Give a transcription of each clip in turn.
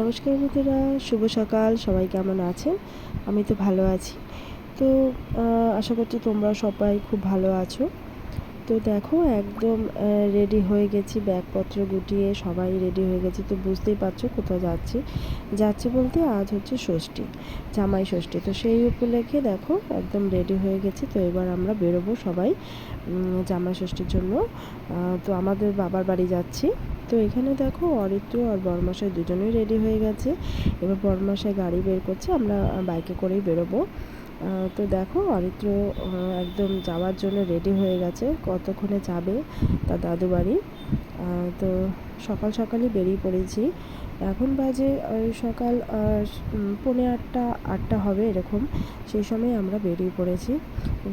নমস্কার বন্ধুরা, শুভ সকাল, সবাই কেমন আছেন? আমি তো ভালো আছি। তো আশা করছি তোমরা সবাই খুব ভালো আছো। তো দেখো, একদম রেডি হয়ে গেছি, ব্যাগপত্র গুটিয়ে সবাই রেডি হয়ে গেছি। তো বুঝতেই পারছ কোথাও যাচ্ছি। যাচ্ছি বলতে আজ হচ্ছে ষষ্ঠী, জামাই ষষ্ঠী। তো সেই উপলক্ষে দেখো, একদম রেডি হয়ে গেছি। তো এবার আমরা বেরোবো সবাই জামাই ষষ্ঠীর জন্য। তো আমাদের বাবার বাড়ি যাচ্ছি। তো এখানে দেখো অরিত্র আর বরমাসাই দুজনেই রেডি হয়ে গেছে। এবার বরমাসাই গাড়ি বের করছে, আমরা বাইকে করেই বেরোবো। তো দেখো অরিত্র একদম যাওয়ার জন্য রেডি হয়ে গেছে। কতক্ষণে যাবে তার দাদু বাড়ি তো সকাল সকালই বেরিয়ে পড়েছি। এখন বাজে সকাল পৌনে আটটা আটটা হবে এরকম। সেই সময় আমরা বেরিয়ে পড়েছি।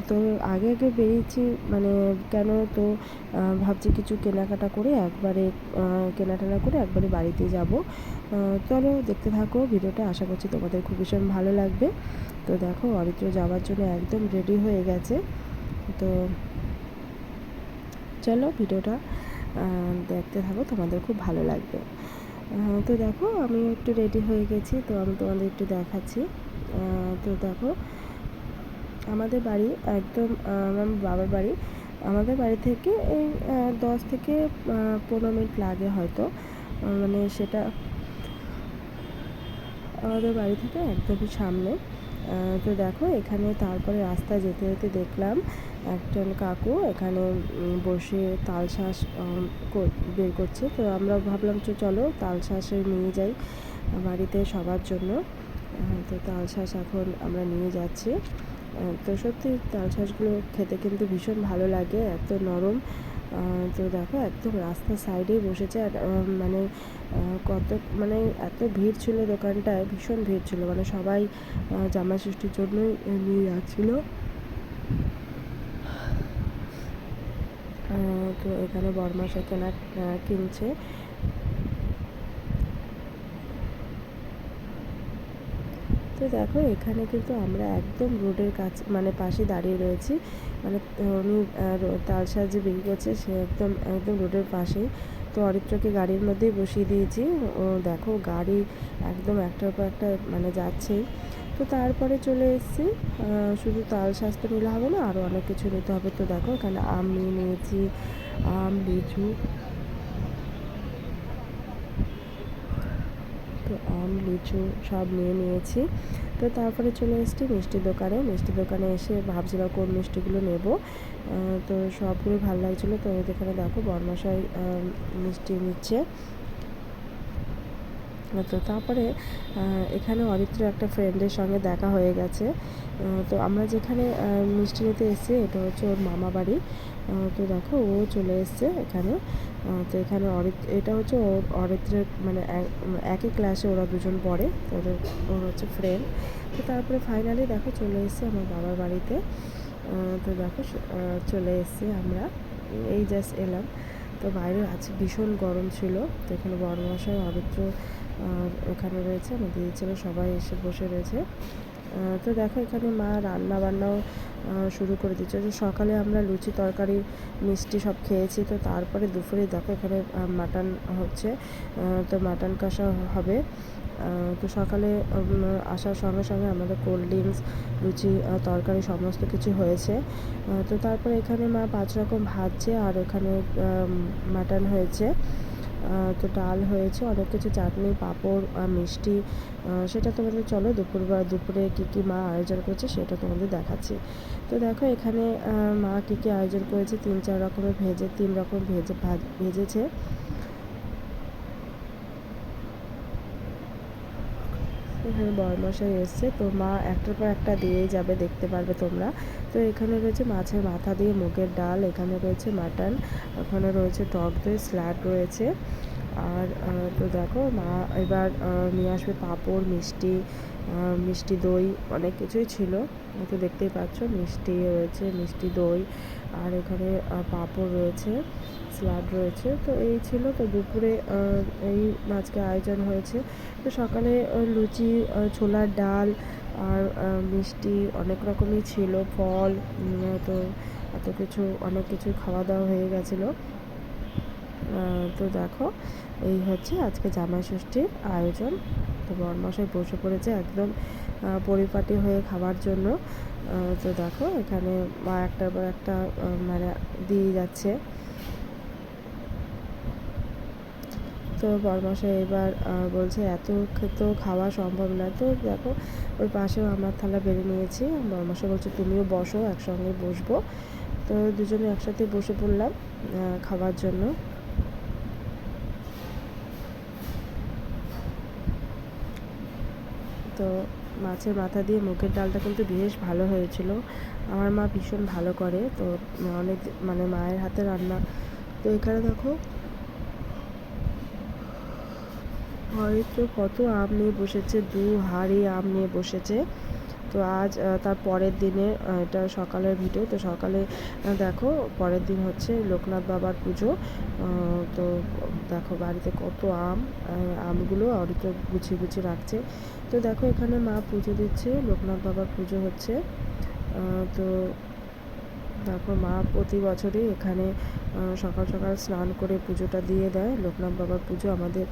তো আগে আগে বেরিয়েছি মানে কেন তো ভাবছি কিছু কেনাকাটা করে একবারে কেনাটেনা করে একবারে বাড়িতে যাব। চলো দেখতে থাকো, ভিডিওটা আশা করছি তোমাদের খুব ভীষণ ভালো লাগবে। তো দেখো, অরিত্র যাওয়ার জন্য একদম রেডি হয়ে গেছে। তো চলো ভিডিওটা দেখতে থাকো, তোমাদের খুব ভালো লাগবে। তো দেখো, আমি একটু রেডি হয়ে গেছি, তো আমি তোমাদের একটু দেখাচ্ছি। তো দেখো, আমাদের বাড়ি একদম আমার বাবার বাড়ি, আমাদের বাড়ি থেকে এই দশ থেকে পনেরো মিনিট লাগে হয়তো। মানে সেটা আমাদের বাড়ি থেকে একদমই সামনে। তো দেখো, এখানে তারপরে রাস্তা যেতে যেতে দেখলাম একজন কাকু এখানে বসে তাল শ্বাস বের করছে। তো আমরা ভাবলাম যে চলো তাল শ্বাসে নিয়ে যাই বাড়িতে সবার জন্য। তো তাল শ্বাস এখন আমরা নিয়ে যাচ্ছি। তো সত্যি তাল শ্বাসগুলো খেতে কিন্তু ভীষণ ভালো লাগে, এত নরম। তো দেখো, একদম রাস্তার সাইডেই বসেছে আর মানে কত মানে এত ভিড় ছিল দোকানটায়, ভীষণ ভিড় ছিল। মানে সবাই জামা ষষ্ঠীর জন্যই নিয়ে যাচ্ছিল। তো এখানে বর্মা কেনা কিনছে। তো দেখো, এখানে কিন্তু আমরা একদম রোডের কাছে মানে পাশে দাঁড়িয়ে রয়েছি। মানে উনি তাল সাহায্যে বিক্রি করছে সে একদম একদম রোডের পাশেই। তো অরিত্রকে গাড়ির মধ্যেই বসিয়ে দিয়েছি। ও, দেখো, গাড়ি একদম একটার পর একটা মানে যাচ্ছেই তো তারপরে চলে এসেছি। শুধু তাল স্বাস্থ্য নিলে হবে না আরও অনেক কিছু নিতে হবে। তো দেখো, এখানে আম নিয়ে নিয়েছি, আম, লিচু তো আম, লিচু সব নিয়ে নিয়েছি। তো তারপরে চলে এসেছি মিষ্টির দোকানে। মিষ্টির দোকানে এসে ভাবছিলাম কোন মিষ্টিগুলো নেব। তো সবগুলোই ভালো লাগছিল। তো এখানে দেখো বর্মাশাই মিষ্টি নিচ্ছে। তো তারপরে এখানে অরিত্র একটা ফ্রেন্ডের সঙ্গে দেখা হয়ে গেছে। তো আমরা যেখানে মিষ্টি নিতে এসেছি, এটা হচ্ছে ওর মামা বাড়ি তো দেখো, ও চলে এসছে এখানে। তো এখানে অরিত্র এটা হচ্ছে ওর অরিত্রের মানে একই ক্লাসে ওরা দুজন পড়ে। ওদের ওর হচ্ছে ফ্রেন্ড তো তারপরে ফাইনালি দেখো চলে এসছে আমার বাবার বাড়িতে। তো দেখো চলে এসছে আমরা। এই জাস্ট এলাম। তো বাইরে আছে, ভীষণ গরম ছিল। তো এখানে বড় মশাই অরিত্র এখানে রয়েছে, আমার দিদি ছেলে, সবাই এসে বসে রয়েছে। তো দেখো এখানে মা রান্না বান্নাও শুরু করে দিচ্ছে। যে সকালে আমরা লুচি, তরকারি, মিষ্টি সব খেয়েছি। তো তারপরে দুপুরে দেখো এখানে মাটন হচ্ছে। তো মাটন কষা হবে। তো সকালে আসার সঙ্গে সঙ্গে আমাদের কোল্ড ড্রিঙ্কস, লুচি তরকারি সমস্ত কিছু হয়েছে। তো তারপরে এখানে মা পাঁচ রকম ভাজছে আর এখানে মাটন হয়েছে। তো ডাল হয়েছে, অনেক কিছু চাটনি, পাঁপড় মিষ্টি। সেটা তোমাদের চলো দুপুর বা দুপুরে কী কী মা আয়োজন করছে সেটা তোমাদের দেখাচ্ছি। তো দেখো এখানে মা কী কী আয়োজন করেছে? তিন চার রকমের ভেজে, তিন রকম ভেজে ভেজেছে। এখানে বরমশাই এসছে, তো মা একটার পর একটা দিয়েই যাবে, দেখতে পারবে তোমরা। তো এখানে রয়েছে মাছের মাথা দিয়ে মুগের ডাল, এখানে রয়েছে মাটন, ওখানে রয়েছে টক দই স্ল্যাড রয়েছে। আর তো দেখো মা এবার নিয়ে আসবে পাঁপড়, মিষ্টি মিষ্টি দই অনেক কিছুই ছিল। তো দেখতেই পাচ্ছ, মিষ্টি রয়েছে, মিষ্টি দই, আর এখানে পাঁপড় রয়েছে, স্যালাড রয়েছে। তো এই ছিল, তো দুপুরে এই আজকে আয়োজন হয়েছে। তো সকালে লুচি ছোলার ডাল আর মিষ্টি অনেক রকমই ছিল, ফল তো এত কিছু, অনেক কিছু খাওয়া দাওয়া হয়ে গেছিল। তো দেখো, এই হচ্ছে আজকে জামাই ষষ্ঠীর আয়োজন। তো বরমশাই বসে পড়েছে একদম পরিপাটি হয়ে খাবার জন্য। তো দেখো এখানে মা একটার পর একটা মানে দিয়ে যাচ্ছে। তো বরমশাই এবার বলছে এত তো খাওয়া সম্ভব না। তো দেখো ওই পাশেও আমার থালা বেড়ে নিয়েছি। বরমশাই বলছে, তুমিও বসো, একসঙ্গে বসবো। তো দুজনে একসাথে বসে পড়লাম খাওয়ার জন্য। তো মাছের মাথা দিয়ে মুগের ডালটা কিন্তু বেশ ভালো হয়েছিল। আমার মা ভীষণ ভালো করে। তো অনেক মানে মায়ের হাতে রান্না। তো এখানে দেখো। হয়তো কত আম নিয়ে বসেছে, দু হাড়ি আম নিয়ে বসেছে। তো আজ তার পরের দিনে এটা সকালের ভিডিও, তো সকালে দেখো, পরের দিন হচ্ছে লোকনাথ বাবার পুজো। তো দেখো বাড়িতে কত আম আমগুলো অরিত গুছিয়ে গুছিয়ে রাখছে। তো দেখো এখানে মা পুজো দিচ্ছে, লোকনাথ বাবার পুজো হচ্ছে। তো দেখো মা প্রতি বছরই এখানে সকাল সকাল স্নান করে পুজোটা দিয়ে দেয়। লোকনাথ বাবার পুজো আমাদের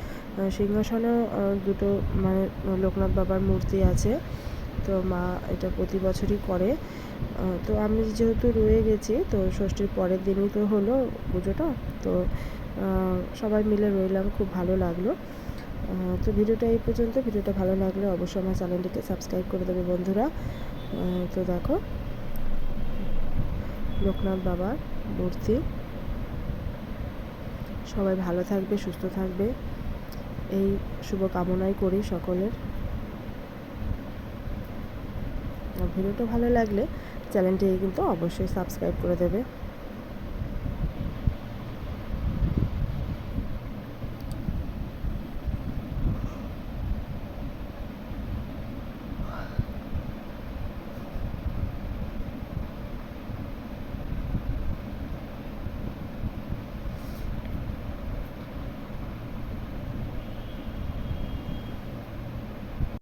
সিংহাসনে দুটো মানে লোকনাথ বাবার মূর্তি আছে। তো মা এটা প্রতি বছরই করে। তো আমি যেহেতু রয়ে গেছি, তো ষষ্ঠীর পরের দিনই তো হলো পুজোটা। তো সবাই মিলে রইলাম, খুব ভালো লাগল। তো ভিডিওটা এই পর্যন্ত। ভিডিওটা ভালো লাগলে অবশ্যই আমার চ্যানেলটিকে সাবস্ক্রাইব করে দেবে বন্ধুরা। তো দেখো, লোকনাথ বাবার মূর্তি। সবাই ভালো থাকবে, সুস্থ থাকবে। এই শুভ কামনাই করি সকলের আর ভিডিওটা ভালো লাগলে চ্যানেলটি কিন্তু অবশ্যই সাবস্ক্রাইব করে দেবে।